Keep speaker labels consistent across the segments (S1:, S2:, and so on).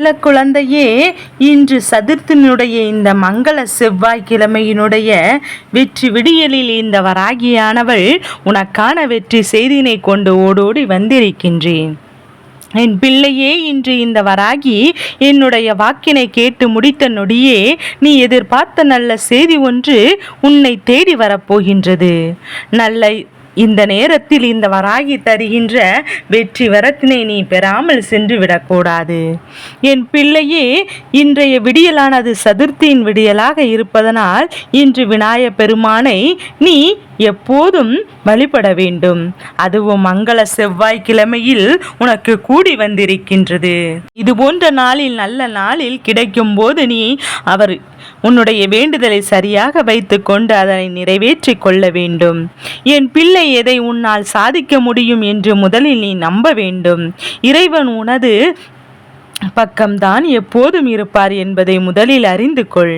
S1: நல்ல குழந்தையே இன்று சதுர்த்தினுடைய இந்த மங்கள செவ்வாய்க்கிழமையினுடைய வெற்றி விடியலில் இந்த வராகியானவள் உனக்கான வெற்றி செய்தினை கொண்டு ஓடோடி வந்திருக்கின்றேன். என் பிள்ளையே இன்று இந்த வராகி என்னுடைய வாக்கினை கேட்டு முடித்த நொடியே நீ எதிர்பார்த்த நல்ல செய்தி ஒன்று உன்னை தேடி வரப்போகின்றது. நல்ல இந்த நேரத்தில் இந்த வராகி தருகின்ற வெற்றி வரத்தினை நீ பெறாமல் சென்று விடக்கூடாது என் பிள்ளையே இன்றைய விடியலானது சதுர்த்தியின் விடியலாக இருப்பதனால் இன்று விநாய பெருமானை நீ எப்போதும் வழிபட வேண்டும். அதுவும் மங்கள செவ்வாய்க்கிழமையில் உனக்கு கூடி வந்திருக்கின்றது. இது போன்ற நாளில் நல்ல நாளில் கிடைக்கும் போது நீ அவர் உன்னுடைய வேண்டுதலை சரியாக வைத்துக்கொண்டு அதனை நிறைவேற்றி கொள்ள வேண்டும். என் பிள்ளை எதை உன்னால் சாதிக்க முடியும் என்று முதலில் நீ நம்ப வேண்டும். இறைவன் உனது பக்கம்தான் எப்போதும் இருப்பார் என்பதை முதலில் அறிந்து கொள்.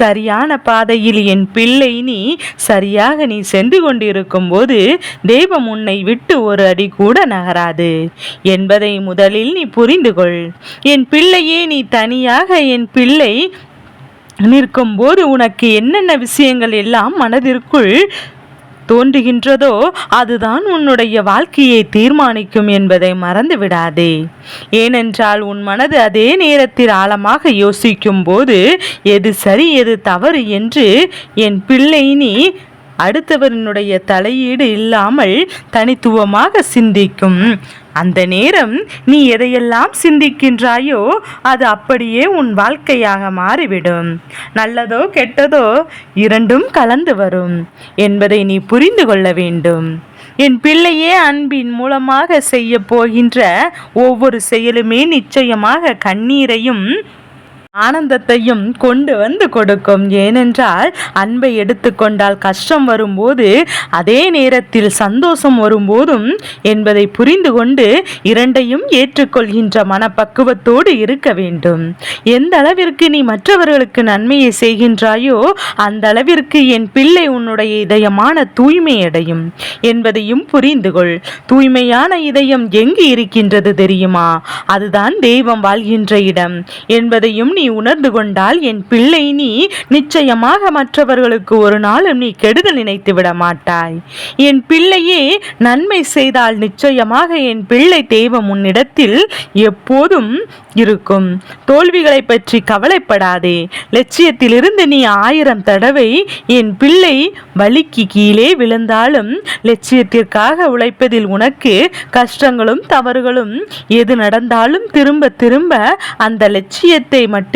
S1: சரியான பாதையில் என் பிள்ளை நீ சரியாக நீ சென்று கொண்டிருக்கும் போது தெய்வம் உன்னை விட்டு ஒரு அடி கூட நகராது என்பதை முதலில் நீ புரிந்து கொள். என் பிள்ளையே நீ தனியாக என் பிள்ளை நிற்கும் போது உனக்கு என்னென்ன விஷயங்கள் எல்லாம் மனதிற்குள் தோன்றுகின்றதோ அதுதான் உன்னுடைய வாழ்க்கையை தீர்மானிக்கும் என்பதை மறந்து விடாதே ஏனென்றால் உன் மனது அதே நேரத்தில் ஆழமாக யோசிக்கும் போது எது சரி எது தவறு என்று என் பிள்ளை நீ அடுத்தவரினுடைய தலையீடு இல்லாமல் தனித்துவமாக சிந்திக்கும். அந்த நேரம் நீ எதையெல்லாம் சிந்திக்கின்றாயோ அது அப்படியே உன் வாழ்க்கையாக மாறிவிடும். நல்லதோ கெட்டதோ இரண்டும் கலந்து வரும் என்பதை நீ புரிந்து கொள்ள வேண்டும். என் பிள்ளையே அன்பின் மூலமாக செய்ய போகின்ற ஒவ்வொரு செயலுமே நிச்சயமாக கண்ணீரையும் ஆனந்தத்தையும் கொண்டு வந்து கொடுக்கும். ஏனென்றால் அன்பை எடுத்துக்கொண்டால் கஷ்டம் வரும்போது அதே நேரத்தில் சந்தோஷம் வரும்போதும் என்பதை புரிந்து கொண்டு இரண்டையும் ஏற்றுக்கொள்கின்ற மனப்பக்குவத்தோடு இருக்க வேண்டும். எந்த அளவிற்கு நீ மற்றவர்களுக்கு நன்மையை செய்கின்றாயோ அந்த அளவிற்கு என் பிள்ளை உன்னுடைய இதயமான தூய்மை அடையும் என்பதையும் புரிந்து கொள். தூய்மையான இதயம் எங்கு இருக்கின்றது தெரியுமா? அதுதான் தெய்வம் வாழ்கின்ற இடம் என்பதையும் நீ உணர்ந்து கொண்டால் என் பிள்ளை நீ நிச்சயமாக மற்றவர்களுக்கு ஒரு நாளும் நீ கெடுதல் நினைத்து விட மாட்டாய். என் பிள்ளையே நன்மை செய்தால் நிச்சயமாக என் பிள்ளை தெய்வம் உன்னிடத்தில் எப்போதும் இருக்கும். தோல்விகளை பற்றி கவலைப்படாதே. லட்சியத்திலிருந்து நீ ஆயிரம் தடவை என் பிள்ளை வலிக்கு கீழே விழுந்தாலும் லட்சியத்திற்காக உழைப்பதில் உனக்கு கஷ்டங்களும் தவறுகளும் எது நடந்தாலும் திரும்ப திரும்ப அந்த லட்சியத்தை மட்டும்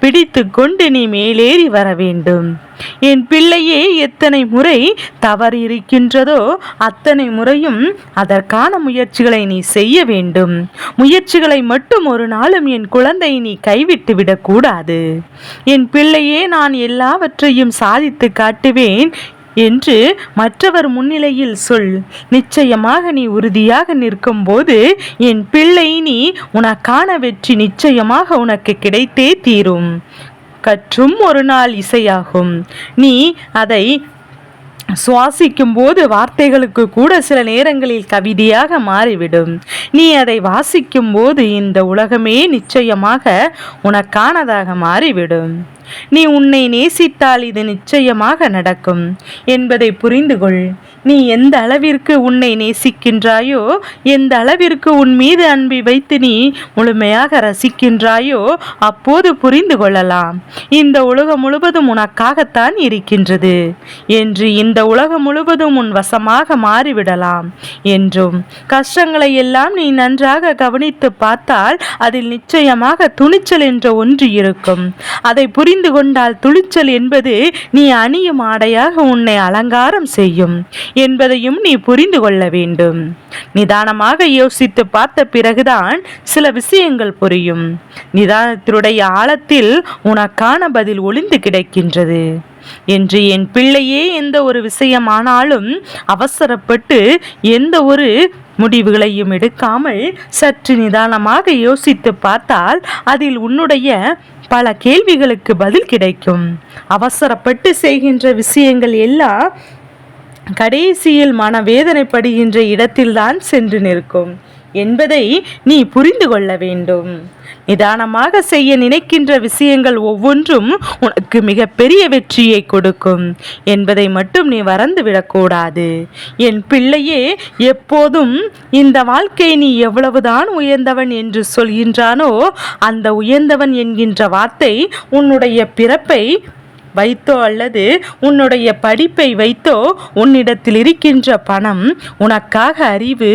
S1: பிடித்து கொண்டு நீ மேலேறி வர வேண்டும். என் பிள்ளையே எத்தனை முறை தவறு இருக்கின்றதோ அத்தனை முறையும் அதற்கான முயற்சிகளை நீ செய்ய வேண்டும். முயற்சிகளை மட்டும் ஒரு நாளும் என் குழந்தை நீ கைவிட்டு விடக்கூடாது என் பிள்ளையே நான் எல்லாவற்றையும் சாதித்து காட்டுவேன். என்று மற்றவர் முன்னிலையில் சொல் நிச்சயமாக நீ உறுதியாக நிற்கும் போது என் பிள்ளை நீ உனக்கான வெற்றி நிச்சயமாக உனக்கு கிடைத்தே தீரும். கற்றும் ஒரு நாள் இசையாகும். நீ அதை சுவாசிக்கும் போது வார்த்தைகளுக்கு கூட சில நேரங்களில் கவிதையாக மாறிவிடும். நீ அதை வாசிக்கும் போது இந்த உலகமே நிச்சயமாக உனக்கானதாக மாறிவிடும். நீ உன்னை நேசித்தால் இது நிச்சயமாக நடக்கும். என்பதை புரிந்து கொள் நீ எந்த அளவிற்கு உன்னை நேசிக்கின்றாயோ எந்த அளவிற்கு உன் மீது அன்பை வைத்து நீ முழுமையாக ரசிக்கின்றாயோ அப்போது புரிந்து கொள்ளலாம். இந்த உலகம் முழுவதும் உனக்காகத்தான் இருக்கின்றது என்று இந்த உலகம் முழுவதும் உன் வசமாக மாறிவிடலாம் என்றும் கஷ்டங்களை எல்லாம் நீ நன்றாக கவனித்து பார்த்தால் அதில் நிச்சயமாக துணிச்சல் என்ற ஒன்று இருக்கும். அதை புரிந்து கொண்டால் துணிச்சல் என்பது நீ அணியும் ஆடையாக உன்னை அலங்காரம் செய்யும். என்பதையும் நீ புரிந்து கொள்ள வேண்டும். நிதானமாக யோசித்து பார்த்த பிறகுதான் சில விஷயங்கள் புரியும். நிதானத்தினுடைய ஆழத்தில் உனக்கான பதில் ஒளிந்து கிடைக்கின்றது. என்று என் பிள்ளையே எந்த ஒரு விஷயமானாலும் அவசரப்பட்டு எந்த ஒரு முடிவுகளையும் எடுக்காமல் சற்று நிதானமாக யோசித்து பார்த்தால் அதில் உன்னுடைய பல கேள்விகளுக்கு பதில் கிடைக்கும். அவசரப்பட்டு செய்கின்ற விஷயங்கள் எல்லாம் கடைசியில் மனவேதனைப்படுகின்ற இடத்தில்தான் சென்று நிற்கும். என்பதை நீ புரிந்து கொள்ள வேண்டும். நிதானமாக செய்ய நினைக்கின்ற விஷயங்கள் ஒவ்வொன்றும் உனக்கு மிகப்பெரிய வெற்றியை கொடுக்கும். என்பதை மட்டும் நீ மறந்துவிடக்கூடாது என் பிள்ளையே எப்போதும் இந்த வாழ்க்கை நீ எவ்வளவுதான் உயர்ந்தவன் என்று சொல்கின்றானோ அந்த உயர்ந்தவன் என்கின்ற வார்த்தை உன்னுடைய பிறப்பை வைத்தோ அல்லது உன்னுடைய படிப்பை வைத்தோ உன்னிடத்தில் இருக்கின்ற பணம் உனக்காக அறிவு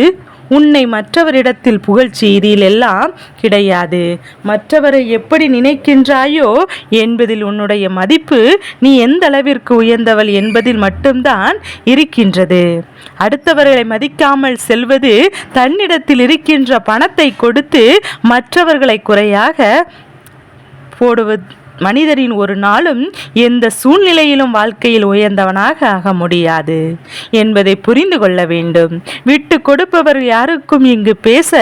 S1: உன்னை மற்றவரிடத்தில் புகழ்ச்சி இதில் எல்லாம் கிடையாது. மற்றவரை எப்படி நினைக்கின்றாயோ என்பதில் உன்னுடைய மதிப்பு நீ எந்த அளவிற்கு உயர்ந்தவள் என்பதில் மட்டும்தான் இருக்கின்றது. அடுத்தவர்களை மதிக்காமல் செல்வது தன்னிடத்தில் இருக்கின்ற பணத்தை கொடுத்து மற்றவர்களை குறையாக போடுவது மனிதரின் ஒரு நாளும் எந்த சூழ்நிலையிலும் வாழ்க்கையில் உயர்ந்தவனாக ஆக முடியாது என்பதை புரிந்து கொள்ள வேண்டும். விட்டு கொடுப்பவர் யாருக்கும் இங்கு பேச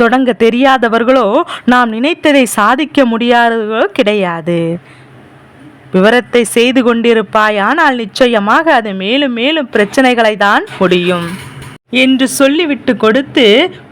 S1: தொடங்க தெரியாதவர்களோ நாம் நினைத்ததை சாதிக்க முடியாதவர்களோ கிடையாது. விவரத்தை செய்து கொண்டிருப்பாய் ஆனால் நிச்சயமாக அது மேலும் மேலும் பிரச்சனைகளை தான் முடியும். என்று சொல்லிவிட்டு கொடுத்து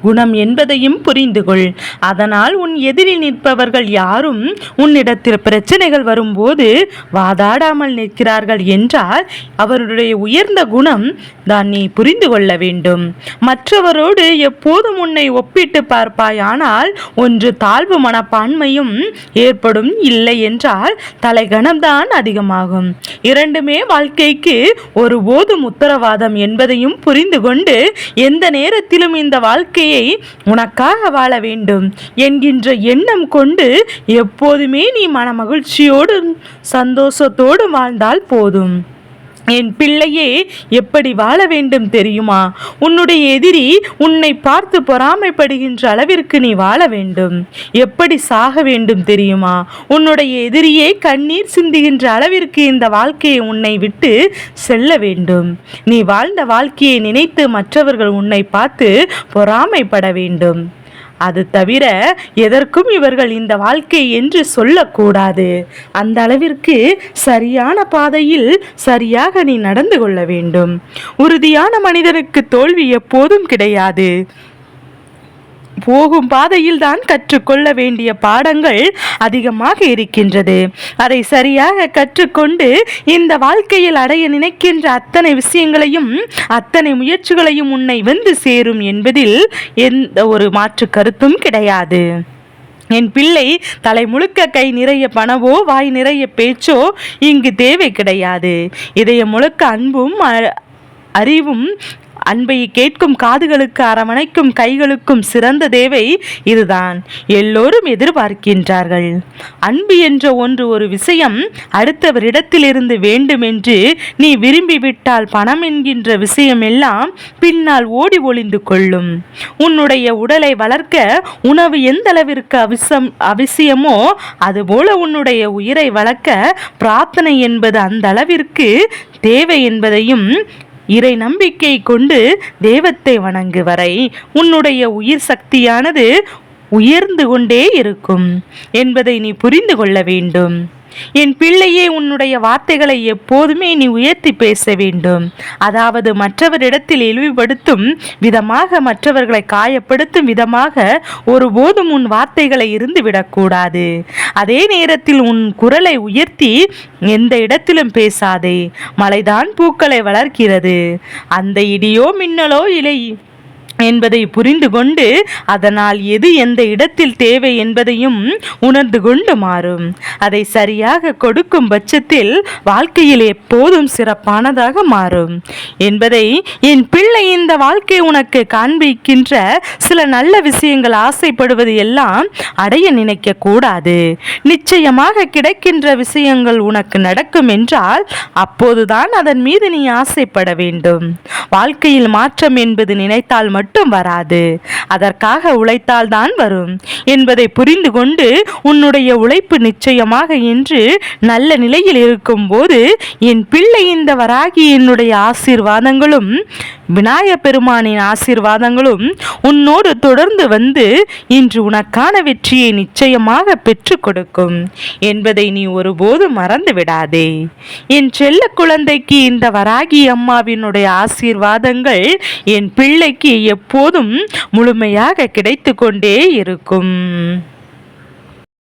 S1: குணம் என்பதையும் புரிந்து கொள் அதனால் உன் எதிரில் நிற்பவர்கள் யாரும் உன்னிடத்தில் பிரச்சனைகள் வரும்போது வாதாடாமல் நிற்கிறார்கள் என்றால் அவருடைய உயர்ந்த குணம் தான் நீ புரிந்து கொள்ள வேண்டும். மற்றவரோடு எப்போதும் உன்னை ஒப்பிட்டு பார்ப்பாயானால் ஒன்று தாழ்வு மனப்பான்மையும் ஏற்படும் இல்லை என்றால் தலைகணம்தான் அதிகமாகும். இரண்டுமே வாழ்க்கைக்கு ஒருபோதும் உத்தரவாதம் என்பதையும் புரிந்து கொண்டு எந்த நேரத்திலும் இந்த வாழ்க்கையை உனக்காக வாழ வேண்டும் என்கின்ற எண்ணம் கொண்டு எப்போதுமே நீ மன மகிழ்ச்சியோடும் சந்தோஷத்தோடும் வாழ்ந்தால் போதும். என் பிள்ளையே எப்படி வாழ வேண்டும் தெரியுமா? உன்னுடைய எதிரி உன்னை பார்த்து பொறாமைப்படுகின்ற அளவிற்கு நீ வாழ வேண்டும். எப்படி சாக வேண்டும் தெரியுமா? உன்னுடைய எதிரியே கண்ணீர் சிந்துகின்ற அளவிற்கு இந்த வாழ்க்கையை உன்னை விட்டு செல்ல வேண்டும். நீ வாழ்ந்த வாழ்க்கையை நினைத்து மற்றவர்கள் உன்னை பார்த்து பொறாமைப்பட வேண்டும். அது தவிர எதற்கும் இவர்கள் இந்த வாழ்க்கை என்று சொல்லக்கூடாது. அந்த அளவிற்கு சரியான பாதையில் சரியாக நீ நடந்து கொள்ள வேண்டும். உறுதியான மனிதனுக்கு தோல்வி எப்போதும் கிடையாது. போகும் பாதையில் தான் கற்றுக்கொள்ள வேண்டிய பாடங்கள் அதிகமாக இருக்கின்றது. அதை சரியாக கற்றுக்கொண்டு இந்த வாழ்க்கையில் அடைய நினைக்கின்ற அத்தனை விஷயங்களையும் அத்தனை முயற்சிகளையும் உன்னை வந்து சேரும் என்பதில் எந்த ஒரு மாற்று கருத்தும் கிடையாது. என் பிள்ளை தலை முழுக்க கை நிறைய பணவோ வாய் நிறைய பேச்சோ இங்கு தேவை கிடையாது. இதய முழுக்க அன்பும் அறிவும் அன்பை கேட்கும் காதுகளுக்கு அரவணைக்கும் கைகளுக்கும் சிறந்த தேவை இதுதான். எல்லோரும் எதிர்பார்க்கின்றார்கள். அன்பு என்ற ஒன்று ஒரு விஷயம் அடுத்தவரிடத்திலிருந்து வேண்டுமென்று நீ விரும்பிவிட்டால் பணம் என்கின்ற விஷயம் எல்லாம் பின்னால் ஓடி ஒளிந்து கொள்ளும். உன்னுடைய உடலை வளர்க்க உணவு எந்த அளவிற்கு அவசியம் அவசியமோ அதுபோல உன்னுடைய உயிரை வளர்க்க பிரார்த்தனை என்பது அந்த அளவிற்கு தேவை என்பதையும் இறை நம்பிக்கை கொண்டு தெய்வத்தை வணங்கு வரை உன்னுடைய உயிர் சக்தியானது உயர்ந்து கொண்டே இருக்கும் என்பதை நீ புரிந்து கொள்ள வேண்டும். என் பிள்ளையே உன்னுடைய வார்த்தைகளை எப்போதுமே நீ உயர்த்தி பேச வேண்டும். அதாவது மற்றவரிடத்தில் இழிவுபடுத்தும் விதமாக மற்றவர்களை காயப்படுத்தும் விதமாக ஒருபோதும் உன் வார்த்தைகளை இருந்து விடக்கூடாது. அதே நேரத்தில் உன் குரலை உயர்த்தி எந்த இடத்திலும் பேசாதே. மலைதான் பூக்களை வளர்க்கிறது. அந்த இடியோ மின்னலோ இலை என்பதை புரிந்து கொண்டு அதனால் எது எந்த இடத்தில் தேவை என்பதையும் உணர்ந்து கொண்டு மாறும். அதை சரியாக கொடுக்கும் பட்சத்தில் வாழ்க்கையில் எப்போதும் சிறப்பானதாக மாறும். என்பதை என் பிள்ளை இந்த வாழ்க்கை உனக்கு காண்பிக்கின்ற சில நல்ல விஷயங்கள் ஆசைப்படுவது எல்லாம் அடைய நினைக்க கூடாது நிச்சயமாக கிடைக்கின்ற விஷயங்கள் உனக்கு நடக்கும் என்றால் அப்போதுதான் அதன் மீது நீ ஆசைப்பட வேண்டும். வாழ்க்கையில் மாற்றம் என்பது நினைத்தால் மட்டும் மட்டும் வராது. அதற்காக உழைத்தால்தான் வரும். என்பதை புரிந்து கொண்டு உன்னுடைய உழைப்பு நிச்சயமாக இன்று நல்ல நிலையில் இருக்கும் போது என் பிள்ளை இந்த வராகி என்னுடைய ஆசீர்வாதங்களும் விநாயக பெருமானின் ஆசீர்வாதங்களும் உன்னோடு தொடர்ந்து வந்து இன்று உனக்கான வெற்றியை நிச்சயமாக பெற்றுக் கொடுக்கும். என்பதை நீ ஒருபோதும் மறந்து விடாதே என் செல்ல குழந்தைக்கு இந்த வராகி அம்மாவினுடைய ஆசீர்வாதங்கள் என் பிள்ளைக்கு எப்போதும் முழு முழுமையாக கிடைத்து கொண்டே இருக்கும்.